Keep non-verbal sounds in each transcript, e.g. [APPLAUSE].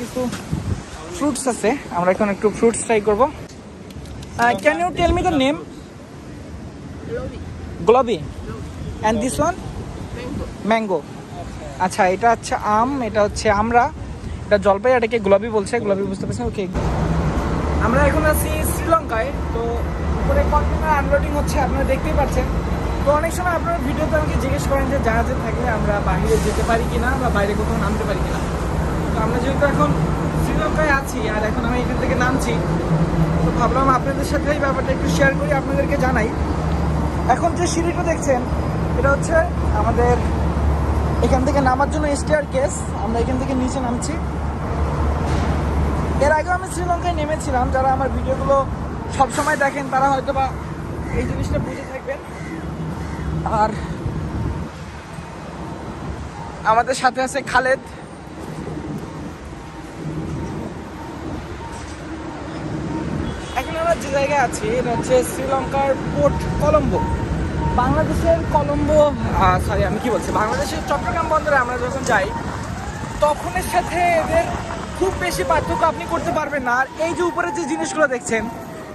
কিছু ফ্রুটস আছে। আমরা এখন একটু ফ্রুটস ট্রাই করব। Can you tell me the name গোলাপি অ্যান্ড দিস ওয়ান ম্যাঙ্গো আচ্ছা এটা হচ্ছে আম, এটা হচ্ছে আমরা। এটা জলপাই এটাকে গোলাপি বলছে। গোলাপি বুঝতে পারছেন? ওকে আমরা এখন আছি শ্রীলঙ্কায়। তো উপরে কন্টেনার আনলোডিং হচ্ছে, আপনারা দেখতেই পাচ্ছেন। তো অনেক সময় আপনারা ভিডিওতে আমাকে জিজ্ঞেস করেন যে জাহাজে থাকলে আমরা বাইরে যেতে পারি কিনা বা বাইরে কোথাও নামতে পারি কিনা। আমরা যেহেতু এখন শ্রীলঙ্কায় আছি আর এখন আমি এখান থেকে নামছি, তো ভাবলাম আপনাদের সাথে এই ব্যাপারটা একটু শেয়ার করি, আপনাদেরকে জানাই। এখন যে সিঁড়িটা দেখছেন, এটা হচ্ছে আমাদের এখান থেকে নামার জন্য স্টেয়ার কেস আমরা এখান থেকে নিচে নামছি। এর আগে আমি শ্রীলঙ্কায় নেমেছিলাম, যারা আমার ভিডিওগুলো সবসময় দেখেন, তারা হয়তো বা এই জিনিসটা বুঝে থাকবেন। আর আমাদের সাথে আছে খালেদ। আমরা যে জায়গায় আছি, এটা হচ্ছে শ্রীলঙ্কার পোর্ট কলম্বো। বাংলাদেশের কলম্বো সরি আমি কি বলছি? বাংলাদেশের চট্টগ্রাম বন্দরে আমরা যখন যাই, তখনের সাথে এদের খুব বেশি পার্থক্য আপনি করতে পারবেন না। আর এই যে উপরে যে জিনিসগুলো দেখছেন,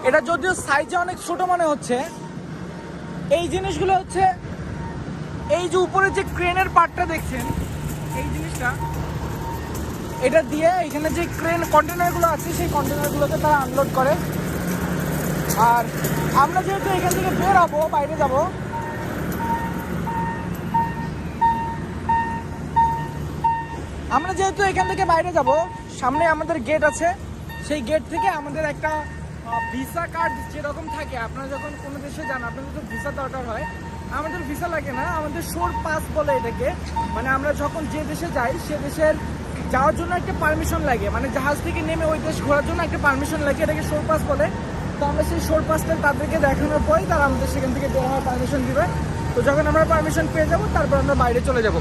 এটা যদিও সাইজে অনেক ছোট মনে হচ্ছে, এই জিনিসগুলো হচ্ছে, এই যে উপরে যে ক্রেনের পার্টটা দেখছেন, এই জিনিসটা, এটা দিয়ে এখানে যে ক্রেন কন্টেনারগুলো আছে, সেই কন্টেনারগুলোকে তারা আনলোড করে। আর আমরা যেহেতু এখান থেকে বের হব বাইরে যাব। আমরা যেহেতু এখান থেকে বাইরে যাব, সামনে আমাদের গেট আছে। সেই গেট থেকে আমাদের একটা ভিসা কার্ড যেরকম থাকে, আপনারা যখন কোনো দেশে যান, আপনাদের তো ভিসা দরকার হয়। আমাদের ভিসা লাগে না, আমাদের শোর পাস বলে এটাকে। মানে আমরা যখন যে দেশে যাই, সে দেশের যাওয়ার জন্য একটা পারমিশন লাগে। মানে জাহাজ থেকে নেমে ওই দেশ ঘোরার জন্য একটা পারমিশন লাগে, এটাকে শোর পাস বলে। তো আমরা সেই শোর পাসটা তাদেরকে দেখানোর পরেই তারা আমাদের সেখান থেকে বের হওয়ার পারমিশন দিবে। তো যখন আমরা পারমিশন পেয়ে যাব, তারপর আমরা বাইরে চলে যাব।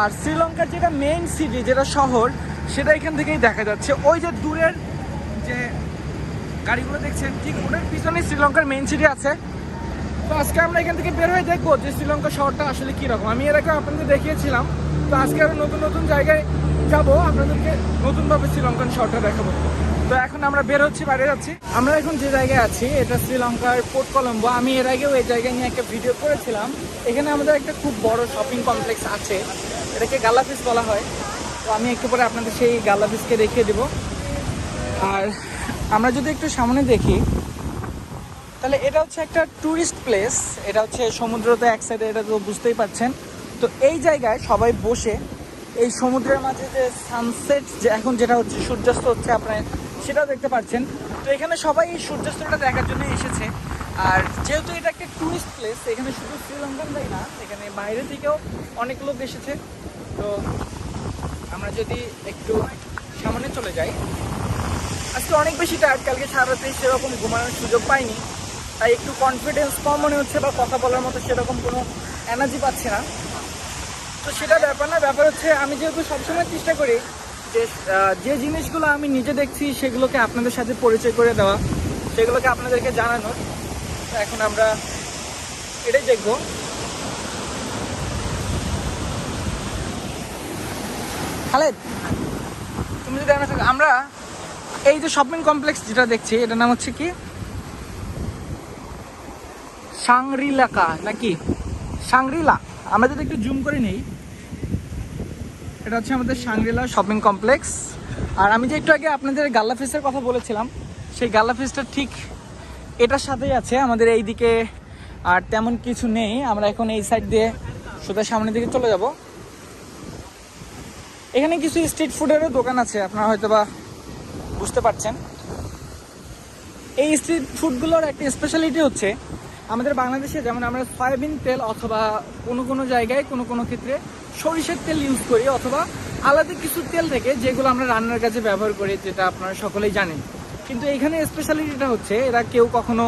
আর শ্রীলঙ্কার যেটা মেইন সিটি যেটা শহর, সেটা এখান থেকেই দেখা যাচ্ছে। ওই যে দূরের যে গাড়িগুলো দেখছেন, ঠিক ওটার পিছনে শ্রীলঙ্কার মেইন সিটি আছে। তো আজকে আমরা এখান থেকে বের হয়ে দেখব যে শ্রীলঙ্কা শহরটা আসলে কীরকম। আমি এর আগে আপনাদের দেখিয়েছিলাম। তো আজকে আরও নতুন নতুন জায়গায় যাব। আপনাদেরকে নতুনভাবে শ্রীলঙ্কান শহরটা দেখাবো। তো এখন আমরা বের হচ্ছি, বাইরে যাচ্ছি। আমরা এখন যে জায়গায় আছি, এটা শ্রীলঙ্কার পোর্ট কলম্বো। আমি এর আগেও এই জায়গায় নিয়ে একটা ভিডিও করেছিলাম। এখানে আমাদের একটা খুব বড় শপিং কমপ্লেক্স আছে। এটাকে গালাফিস বলা হয়। তো আমি একটু পরে আপনাদের সেই গালাফিসকে দেখিয়ে দেবো। আর আমরা যদি একটু সামনে দেখি, তাহলে এটা হচ্ছে একটা ট্যুরিস্ট প্লেস এটা হচ্ছে সমুদ্রতে এক সাইডে এটা তো বুঝতেই পারছেন। তো এই জায়গায় সবাই বসে এই সমুদ্রের মাঝে যে সানসেট যে এখন যেটা হচ্ছে, সূর্যাস্ত হচ্ছে আপনার সেটাও দেখতে পাচ্ছেন। তো এখানে সবাই এই সূর্যাস্তটা দেখার জন্য এসেছে। আর যেহেতু এটা একটা ট্যুরিস্ট প্লেস এখানে শুধু শ্রীলঙ্কানরাই না, এখানে বাইরে থেকেও অনেক লোক এসেছে। তো আমরা যদি একটু সামনে চলে যাই। আজকে অনেক বেশি টায়ার্ড কালকে সারাতে সেরকম ঘুমানোর সুযোগ পাইনি। তাই একটু কনফিডেন্স কম মনে হচ্ছে বা কথা বলার মতো সেরকম কোনো এনার্জি পাচ্ছে না। তো সেটা ব্যাপার না, ব্যাপার হচ্ছে আমি যেহেতু সবসময় চেষ্টা করি যে যে জিনিসগুলো আমি নিজে দেখছি সেগুলোকে আপনাদের সাথে পরিচয় করে দেওয়া, সেগুলোকে আপনাদেরকে জানানোর। তো এখন আমরা এটাই দেখব। খালেদ, তুমি যদি আমরা এই যে শপিং কমপ্লেক্স যেটা দেখছি, এটার নাম হচ্ছে কি? সাংরিলাকা, নাকি? সাংরিলা। যদি একটু জুম করে নেই। এটা হচ্ছে আমাদের সাংরিলা শপিং কমপ্লেক্স আর আমি যে একটু আগে আপনাদের গাল্লা ফিসের কথা বলেছিলাম, সেই গাল্লা ফিসটা ঠিক এটার সাথেই আছে আমাদের এই দিকে আর তেমন কিছু নেই, আমরা এখন এই সাইড দিয়ে সোজা সামনের দিকে চলে যাব। এখানে কিছু স্ট্রিট ফুডেরও দোকান আছে, আপনারা হয়তো বা বুঝতে পারছেন। এই স্ট্রিট ফুডগুলোর একটা স্পেশালিটি হচ্ছে আমাদের বাংলাদেশে যেমন আমরা সয়াবিন তেল অথবা কোনো কোনো জায়গায় কোনো কোনো ক্ষেত্রে সরিষার তেল ইউজ করি অথবা আলাদা কিছু তেল থেকে যেগুলো আমরা রান্নার কাজে ব্যবহার করি, যেটা আপনারা সকলেই জানেন। কিন্তু এখানে স্পেশালিটিটা হচ্ছে, এরা কেউ কখনো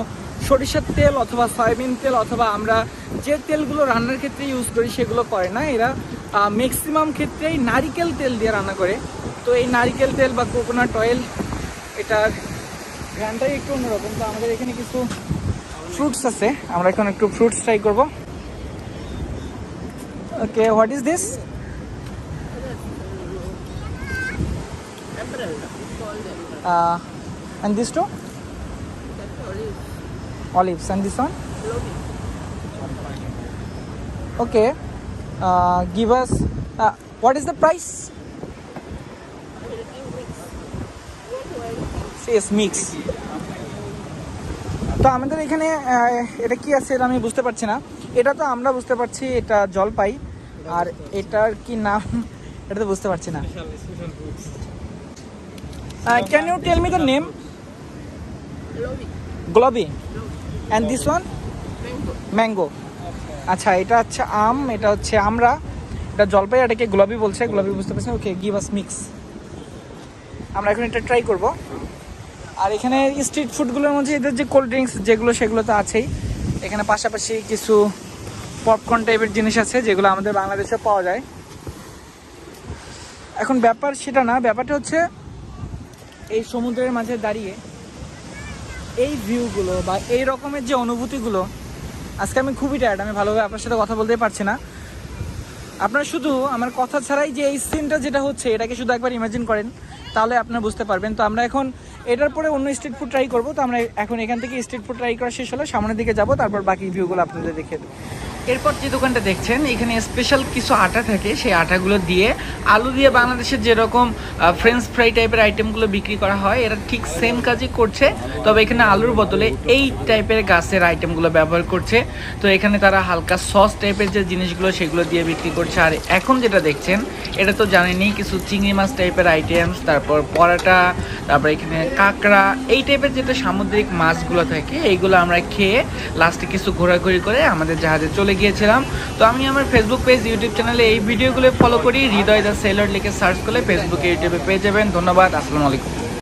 সরিষার তেল অথবা সয়াবিন তেল অথবা আমরা যে তেলগুলো রান্নার ক্ষেত্রে ইউজ করি সেগুলো করে না। এরা ম্যাক্সিমাম ক্ষেত্রেই নারিকেল তেল দিয়ে রান্না করে। তো এই নারিকেল তেল বা কোকোনাট অয়েল এটার ঘ্রানটাই একটু অন্যরকম। তো আমাদের এখানে কিছু ফ্রুটস আছে আমরা এখন একটু ফ্রুটস ট্রাই করব okay what is this Uh, and this two? That's olive. Olives. And this one? Lobi. Okay. Uh, give us. Uh, what is the price? Everything mixed. What do I Yes, mix. তো আমাদের এখানে এটা কি আছে এটা আমি বুঝতে পারছি না। এটা তো আমরা বুঝতে পারছি এটা জলপাই। আর এটার কি নাম [LAUGHS] এটা তো বুঝতে পারছি না। Can you tell me the name. গ্লোবি and this one mango আচ্ছা এটা হচ্ছে আম এটা হচ্ছে আমরা। এটা জলপাই এটাকে গোলাপি বলছে। গোলাপি বুঝতে পারছেন ওকে গিভ আস মিক্স আমরা এখন এটা ট্রাই করব। আর এখানে স্ট্রিট ফুডগুলোর মধ্যে এদের যে কোল্ড ড্রিঙ্কস যেগুলো, সেগুলো তো আছেই। এখানে পাশাপাশি কিছু পপকর্ন টাইপের জিনিস আছে, যেগুলো আমাদের বাংলাদেশে পাওয়া যায়। এখন ব্যাপার সেটা না, ব্যাপারটা হচ্ছে এই সমুদ্রের মাঝে দাঁড়িয়ে এই ভিউগুলো বা এই রকমের যে অনুভূতিগুলো, আজকে আমি খুবই টায়ার্ড আমি ভালোভাবে আপনার সাথে কথা বলতেই পারছি না। আপনার শুধু আমার কথা ছাড়াই যে এই সিনটা যেটা হচ্ছে, এটাকে শুধু একবার ইমাজিন করেন, তাহলে আপনারা বুঝতে পারবেন। তো আমরা এখন এটার পরে অন্য স্ট্রিট ফুড ট্রাই করব। তো আমরা এখন এখান থেকে স্ট্রিট ফুড ট্রাই করা শেষ হলো। সামনের দিকে যাব, তারপর বাকি ভিউগুলো আপনাদের দেখে দেবো। এরপর যে দোকানটা দেখছেন, এখানে স্পেশাল কিছু আটা থাকে। সেই আটাগুলো দিয়ে আলু দিয়ে বাংলাদেশের যেরকম ফ্রেঞ্চ ফ্রাই টাইপের আইটেমগুলো বিক্রি করা হয়, এরা ঠিক সেম কাজই করছে। তবে এখানে আলুর বদলে এই টাইপের গাছের আইটেমগুলো ব্যবহার করছে। তো এখানে তারা হালকা সস টাইপের যে জিনিসগুলো, সেগুলো দিয়ে বিক্রি করছে। আর এখন যেটা দেখছেন, এটা তো জানেনই, কিছু চিংড়ি মাছ টাইপের আইটেমস তারপর পরাটা, তারপর এখানে কাঁকড়া, এই টাইপের যেটা সামুদ্রিক মাছগুলো থাকে, এইগুলো আমরা খেয়ে লাস্টে কিছু ঘোরাঘুরি করে আমাদের জাহাজে চলে গিয়েছিলাম। তো আমি আমার ফেসবুক পেজ ইউটিউব চ্যানেলে এই ভিডিওগুলো ফলো করি। হৃদয় দা সেলর লিখে সার্চ করলে ফেসবুকে ইউটিউবে পেয়ে যাবেন। ধন্যবাদ, আসসালামু আলাইকুম।